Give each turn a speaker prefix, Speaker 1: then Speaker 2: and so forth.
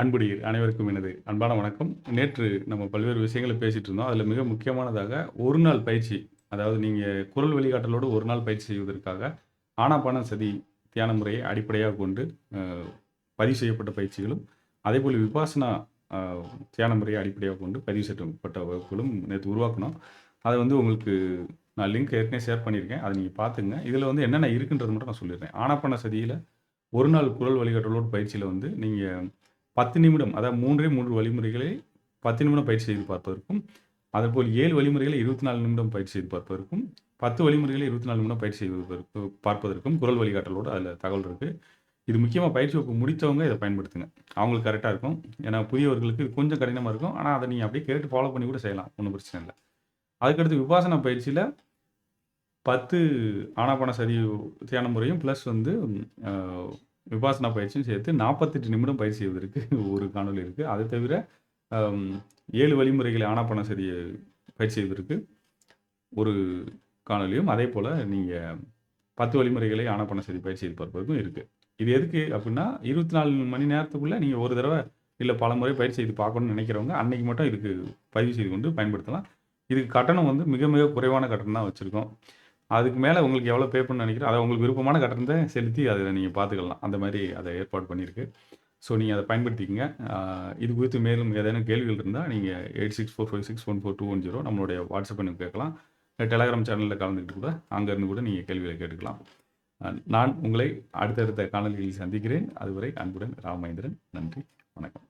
Speaker 1: அன்புடையீர் அனைவருக்கும் எனது அன்பான வணக்கம். நேற்று நம்ம பல்வேறு விஷயங்களை பேசிகிட்டு இருந்தோம். அதில் மிக முக்கியமானதாக ஒரு நாள் பயிற்சி அதாவது நீங்கள் குரல் வழிகாட்டலோடு ஒரு நாள் பயிற்சி செய்வதற்காக ஆனாபான சதி தியான முறையை அடிப்படையாக கொண்டு பதிவு செய்யப்பட்ட பயிற்சிகளும் அதேபோல் விபாசனா தியான முறையை அடிப்படையாக கொண்டு பதிவு செய்யப்பட்ட வகுப்புகளும் நேற்று உருவாக்கணும் அதை வந்து உங்களுக்கு நான் லிங்க் ஏற்கனவே ஷேர் பண்ணியிருக்கேன். அதை நீங்கள் பார்த்துங்க. இதில் வந்து என்னென்ன இருக்குன்றது மட்டும் நான் சொல்லிடுறேன். ஆனாப்பான சதியில் ஒரு நாள் குரல் வழிகாட்டலோடு பயிற்சியில் வந்து நீங்கள் பத்து நிமிடம் அதாவது மூன்றே மூன்று வழிமுறைகளை பத்து நிமிடம் பயிற்சி செய்து பார்ப்பதற்கும் அதேபோல் ஏழு வழிமுறைகளை இருபத்தி நாலு நிமிடம் பயிற்சி செய்து பார்ப்பதற்கும் பத்து வழிமுறைகளை இருபத்தி நாலு நிமிடம் பயிற்சி செய்வதற்கு பார்ப்பதற்கும் குரல் வழிகாட்டலோடு அதில் தகவல் இருக்குது இது முக்கியமாக பயிற்சி வகுப்பு முடித்தவங்க இதை பயன்படுத்துங்க. அவங்களுக்கு கரெக்டாக இருக்கும். ஏன்னா புதியவர்களுக்கு இது கொஞ்சம் கடினமாக இருக்கும். ஆனால் அதை நீங்கள் அப்படியே கேட்டு ஃபாலோ பண்ணி கூட செய்யலாம். ஒன்றும் பிரச்சனை இல்லை. அதுக்கடுத்து விபாசனா பயிற்சியில் பத்து ஆனாபான சதி தியான முறையும் ப்ளஸ் வந்து விபாசனா பயிற்சியும் சேர்த்து நாற்பத்தெட்டு நிமிடம் பயிற்சி செய்வதற்கு ஒரு காணொலி இருக்குது அதை தவிர ஏழு வழிமுறைகளை ஆனாபான சதியை பயிற்சி செய்வதற்கு ஒரு காணொலியும் அதே போல் நீங்கள் பத்து வழிமுறைகளை ஆனாபான சதி பயிற்சி செய்து பார்ப்பதற்கும் இருக்குது இது எதுக்கு அப்படின்னா இருபத்தி நாலு மணி நேரத்துக்குள்ளே நீங்கள் ஒரு தடவை இல்லை பல முறை பயிற்சி செய்து பார்க்கணும்னு நினைக்கிறவங்க அன்னைக்கு மட்டும் இதுக்கு பதிவு செய்து கொண்டு பயன்படுத்தலாம். இதுக்கு கட்டணம் வந்து மிக மிக குறைவான கட்டணம் தான் வச்சுருக்கோம். அதுக்கு மேலே உங்களுக்கு எவ்வளோ பே பண்ண நினைக்கிறோம் அதை உங்களுக்கு விருப்பமான கட்டணத்தை செலுத்தி அதை நீங்கள் பார்த்துக்கலாம் அந்த மாதிரி அதை ஏற்பாடு பண்ணியிருக்கு. ஸோ நீங்கள் அதை பயன்படுத்திக்கங்க. இது குறித்து மேலும் ஏதேனும் கேள்விகள் இருந்தால் நீங்கள் eight six four five six one four two one zero நம்மளுடைய வாட்ஸ்அப் எனக்கு கேட்கலாம். டெலகிராம் சேனலில் கலந்துக்கிட்டு கூட அங்கேருந்து கூட நீங்கள் கேள்விகளை கேட்டுக்கலாம். நான் உங்களை அடுத்தடுத்த காணொலிகளில் சந்திக்கிறேன். அதுவரை அன்புடன் ராமேந்திரன் நன்றி. வணக்கம்.